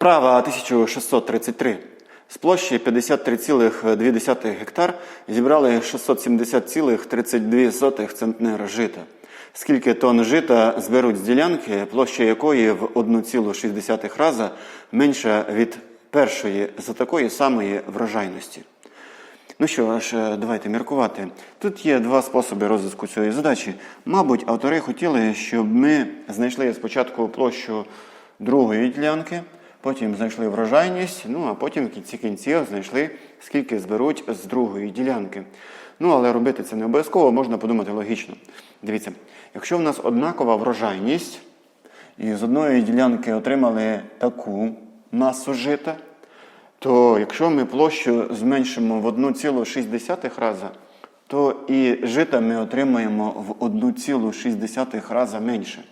Вправа 1633. З площі 53,2 гектар зібрали 670,32 центнера жита. Скільки тонн жита зберуть з ділянки, площа якої в 1,6 раза менша від першої за такої самої врожайності? Ну що ж, давайте міркувати. Тут є два способи розвитку цієї задачі. Мабуть, автори хотіли, щоб ми знайшли спочатку площу другої ділянки, потім знайшли врожайність, ну а потім в кінці кінців знайшли, скільки зберуть з другої ділянки. Ну, але робити це не обов'язково, можна подумати логічно. Дивіться, якщо в нас однакова врожайність, і з одної ділянки отримали таку масу жита, то якщо ми площу зменшимо в 1,6 раза, то і жита ми отримаємо в 1,6 раза менше.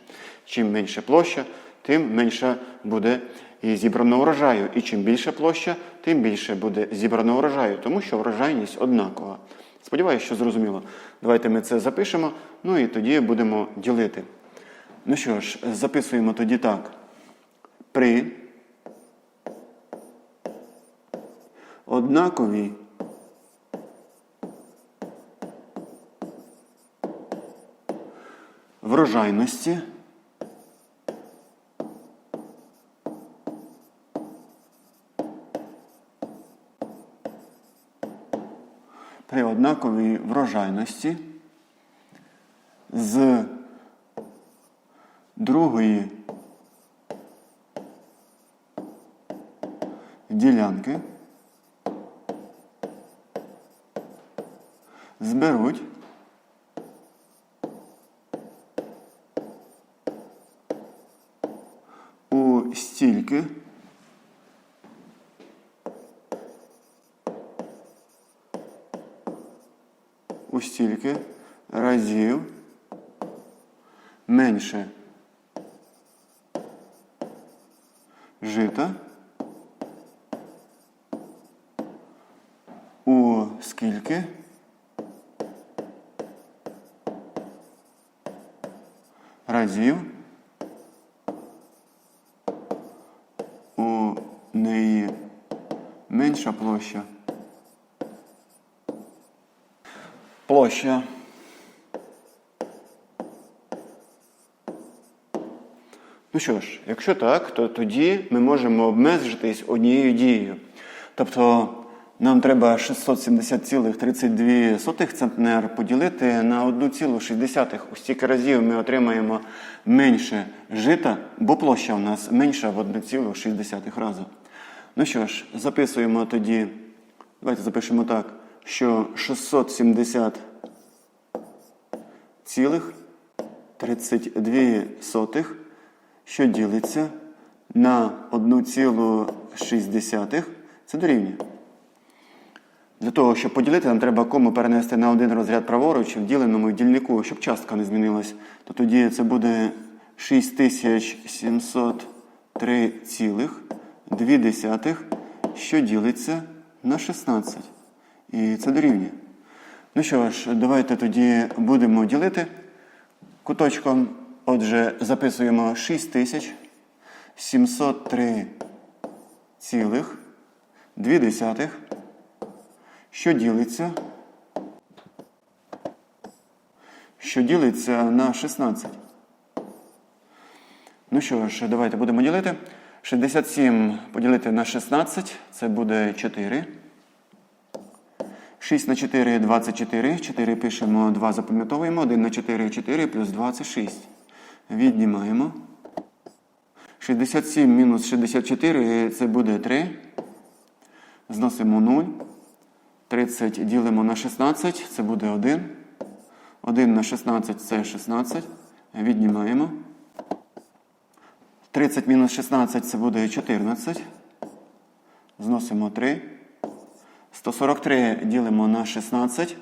Чим менше площа, тим менше буде і зібрано врожаю. І чим більше площа, тим більше буде зібрано врожаю, тому що врожайність однакова. Сподіваюся, що зрозуміло. Давайте ми це запишемо, ну і тоді будемо ділити. Ну що ж, записуємо тоді так. При однаковій врожайності при однаковій врожайності з другої ділянки зберуть у стільки у стільки разів менше жита у скільки разів у неї менша площа. Площа. Ну що ж, якщо так, то тоді ми можемо обмежитись однією дією. Тобто нам треба 670,32 центнер поділити на 1,6. У стільки разів ми отримаємо менше жита, бо площа у нас менша в 1,6 разу. Ну що ж, записуємо тоді, давайте запишемо так, що 670 цілих 32, що ділиться на 1,6, це дорівнює. Для того, щоб поділити, нам треба кому перенести на один розряд праворуч в діленому дільнику, щоб частка не змінилась. То тоді це буде 6703,2, що ділиться на 16. І це дорівнює. Ну що ж, давайте тоді будемо ділити куточком. Отже, записуємо 6703,2, що ділиться, що ділиться на 16. Ну що ж, давайте будемо ділити. 67 поділити на 16, це буде 4. 6 на 4 – 24. 4 пишемо, 2 запам'ятовуємо. 1 на 4 – 4, плюс 2 – це 6. Віднімаємо. 67 мінус 64 – це буде 3. Зносимо 0. 30 ділимо на 16, це буде 1. 1 на 16 – це 16. Віднімаємо. 30 мінус 16 – це буде 14. Зносимо 3. 143 ділимо на 16.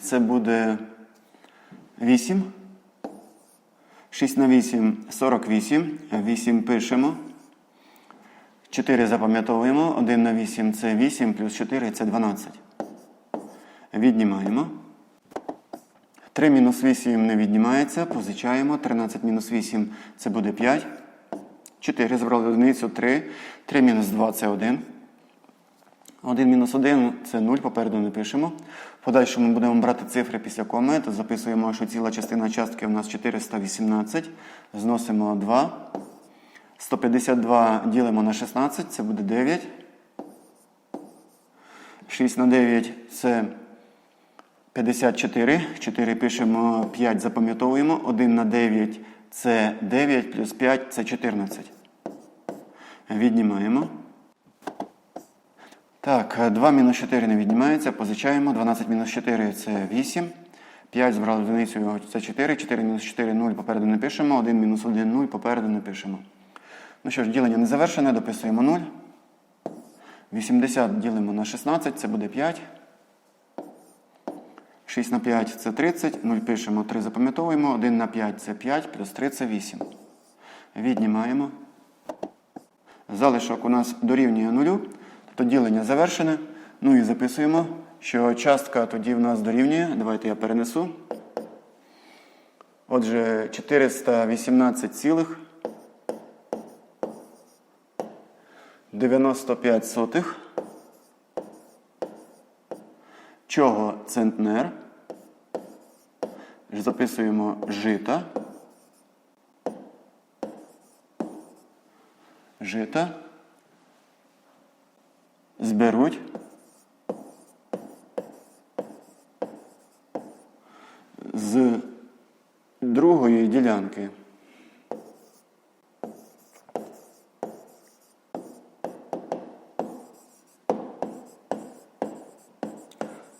Це буде 8. 6 на 8 48. 8 пишемо. 4 запам'ятовуємо. 1 на 8 це 8, плюс 4 це 12. Віднімаємо. 3 мінус 8 не віднімається. Позичаємо. 13 мінус 8 це буде 5. 4 збрали одиницю 3. 3 мінус 2 це 1. 1 мінус 1 це 0, попереду не пишемо. В подальшому будемо брати цифри після коми, то записуємо, що ціла частина частки у нас 418. Зносимо 2. 152 ділимо на 16, це буде 9. 6 на 9 це 54. 4 пишемо, 5 запам'ятовуємо. 1 на 9 це 9, плюс 5 це 14. Віднімаємо. Так, 2 мінус 4 не віднімається, позичаємо. 12 мінус 4 це 8. 5 збрали одиницю, це 4. 4 мінус 4 0 попереду не пишемо. 1 мінус 1 0 попереду не пишемо. Ну що ж, ділення не завершене, дописуємо 0. 80 ділимо на 16, це буде 5. 6 на 5 це 30. 0 пишемо, 3 запам'ятовуємо. 1 на 5 це 5, плюс 3 це 8. Віднімаємо. Залишок у нас дорівнює 0. Тобто ділення завершене. Ну і записуємо, що частка тоді в нас дорівнює. Давайте я перенесу. Отже, 418 цілих 95 сотих. Чого центнер? Записуємо жита. Жита. Зберуть. З другої ділянки.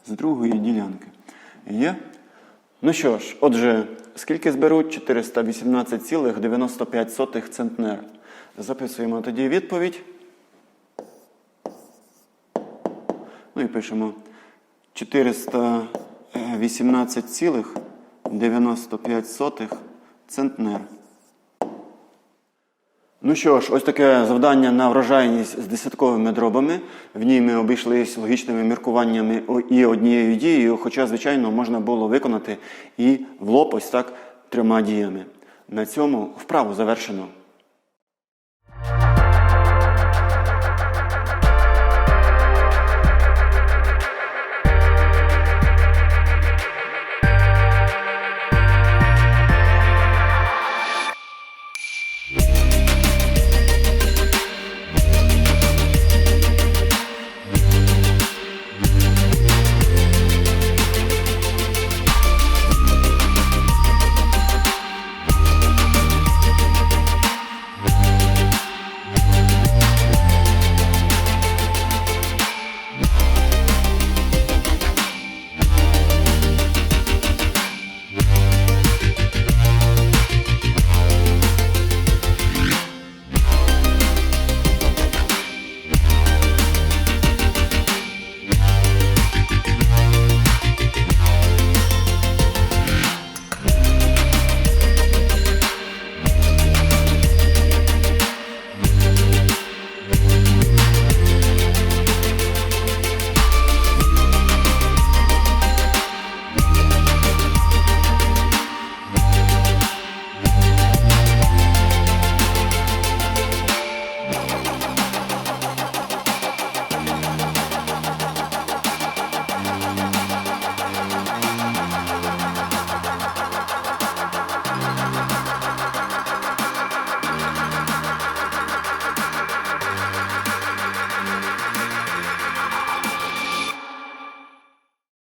з другої ділянки. Є? Ну що ж, отже, скільки зберуть? 418,95 центнер. Записуємо тоді відповідь. Ну і пишемо 418,95 центнер. Ну що ж, ось таке завдання на врожайність з десятковими дробами. В ній ми обійшлись логічними міркуваннями і однією дією, хоча, звичайно, можна було виконати і в лоб ось так трьома діями. На цьому вправу завершено.